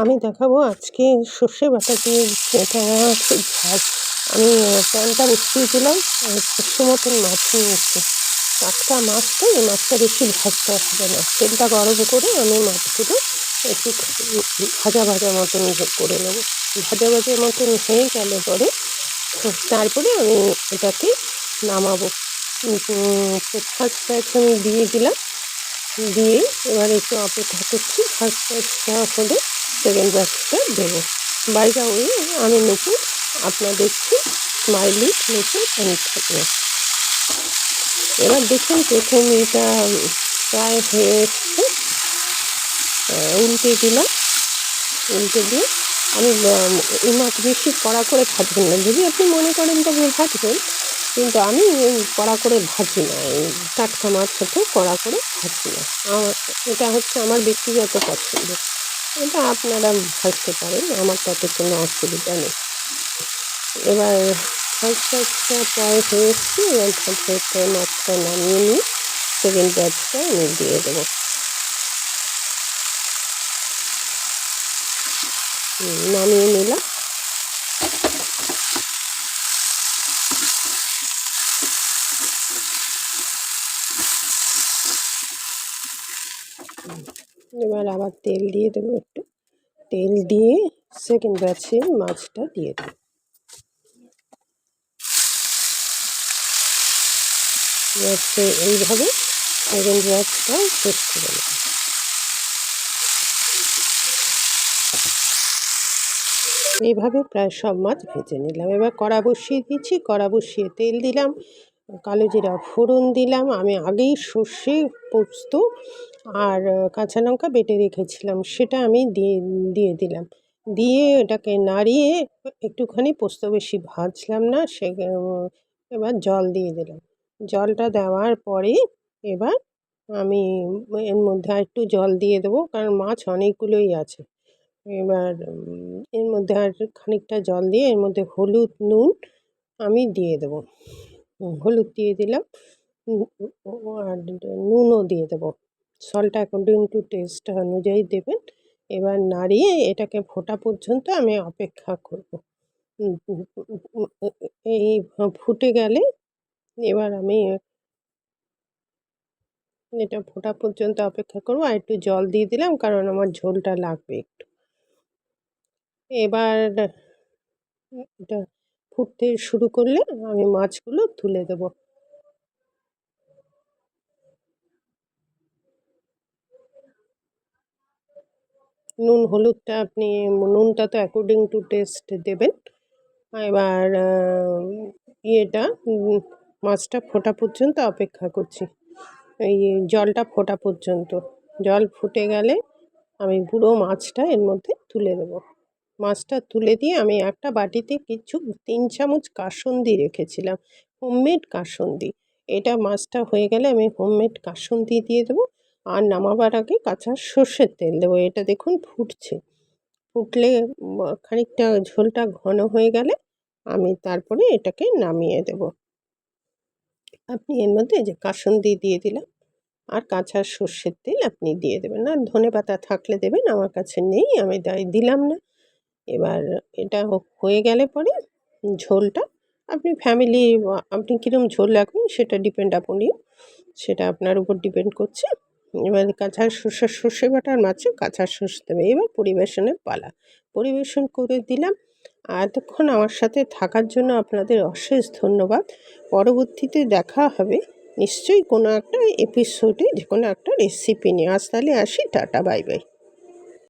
আমি দেখাবো আজকে সর্ষে বাটা দিয়ে এটা হচ্ছে ঝাল আমি প্যানটা বসিয়ে দিলাম, আর দেড়শো মতন মাছ নিয়ে এসেছি টাটকা মাছ তো এই মাছটা বেশি ভাজতে হবে না। তেলটা গরম করে আমি মাছগুলো একটু ভাজা ভাজা মতন করে নেব। ভাজা ভাজা মতন হয়ে গেলে পরে তারপরে আমি এটাকে নামাবো। ফার্স্ট ব্যাচ আমি দিয়ে দিলাম। দিয়ে এবার একটু অপেক্ষা করছি ফার্স্ট ব্যাচটা হলে সেকেন্ড ব্যাচটা দেবো। বাইরে ওই আমি নতুন আপনার দেখছি স্মাইলি নতুন অনেক থাকবে। এবার দেখুন প্রথম এটা প্রায় হয়ে এসছে। উল্টে দিলাম। উল্টে দিয়ে আমি মাছ বেশি কড়া করে ভাজবেন না। যদি আপনি মনে করেন তবে ভাজবেন, কিন্তু আমি কড়া করে ভাজি না, এই টাটকা মাছ হতে কড়া করে ভাজি না। এটা হচ্ছে আমার ব্যক্তিগত পছন্দ। এটা আপনারা ভাজতে পারেন, আমার তাতে কোনো অসুবিধা নেই। এবার ব্যাচটা প্রায় হয়ে এসছে, এবার ফার্স্ট মাছটা নামিয়ে নিই সেকেন্ড ব্যাচটা আমি দিয়ে দেবো। নামিয়ে নিলাম। এবার আবার তেল দিয়ে দেবো একটু। তেল দিয়ে সেকেন্ড ব্যাচে মাছটা দিয়ে দেবো। এইভাবে সেকেন্ড ব্যাচটা শেষ করে এইভাবে প্রায় সব মাছ ভেজে নিলাম। এবার কড়া বসিয়ে দিচ্ছি কড়া বসিয়ে তেল দিলাম। কালো জিরা ফোড়ন দিলাম, আমি আগেই সর্ষে পোস্ত আর কাঁচা লঙ্কা বেটে রেখেছিলাম, সেটা আমি দিয়ে দিয়ে দিলাম। দিয়ে এটাকে নাড়িয়ে একটুখানি পোস্ত বেশি ভাজলাম না, সে এবার জল দিয়ে দিলাম। জলটা দেওয়ার পরে এবার আমি এর মধ্যে আর একটু জল দিয়ে দেবো, কারণ মাছ অনেকগুলোই আছে। এবার এর মধ্যে আর খানিকটা জল দিয়ে এর মধ্যে হলুদ, নুন আমি দিয়ে দেবো। হলুদ দিয়ে দিলাম। আর নুনও দিয়ে দেবো। সল্ট অ্যাকর্ডিং টু টেস্ট অনুযায়ী দেবেন। এবার নাড়িয়ে এটাকে ফোটা পর্যন্ত আমি অপেক্ষা করব। এই ফুটে গেলে এবার আমি এটা ফোটা পর্যন্ত অপেক্ষা করব আর একটু জল দিয়ে দিলাম কারণ আমার ঝোলটা লাগবে একটু। এবার এটা ফুটতে শুরু করলে আমি মাছগুলো তুলে দেবো। নুন, হলুদটা আপনি, নুনটা তো অ্যাকর্ডিং টু টেস্ট দেবেন। এবার ইয়েটা মাছটা ফোটা পর্যন্ত অপেক্ষা করছি। এই জলটা ফোটা পর্যন্ত। জল ফুটে গেলে আমি পুরো মাছটা এর মধ্যে তুলে দেবো। মাছটা তুলে দিয়ে আমি একটা বাটিতে কিছু তিন চামচ কাসন্দি রেখেছিলাম হোমমেড কাসন্দি। এটা মাছটা হয়ে গেলে আমি হোমমেড কাসন্দি দিয়ে দেবো আর নামাবার আগে কাঁচা সর্ষের তেল দেবো। এটা দেখুন ফুটছে। ফুটলে খানিকটা ঝোলটা ঘন হয়ে গেলে আমি তারপরে এটাকে নামিয়ে দেব। আপনি এর মধ্যে যে কাসন্দি দিয়ে দিলাম আর কাঁচা সর্ষের তেল আপনি দিয়ে দেবেন। আর ধনে পাতা থাকলে দেবেন, আমার কাছে নেই, আমি তাই দিলাম না। এবার এটা হয়ে গেলে পরে ঝোলটা আপনি ফ্যামিলি আপনি কীরকম ঝোল রাখবেন সেটা ডিপেন্ড আপন ইউ সেটা আপনার উপর ডিপেন্ড করছে। এবার কাঁচা সর্ষে সর্ষে বাটার মাছে কাঁচা সর্ষে দেবে। এবার পরিবেশনের পালা। পরিবেশন করে দিলাম। এতক্ষণ আমার সাথে থাকার জন্য আপনাদের অশেষ ধন্যবাদ। পরবর্তীতে দেখা হবে নিশ্চয়ই কোনো একটা এপিসোডে যে কোনো একটা রেসিপি নিয়ে। আজ তাহলে আসি। Tata bye bye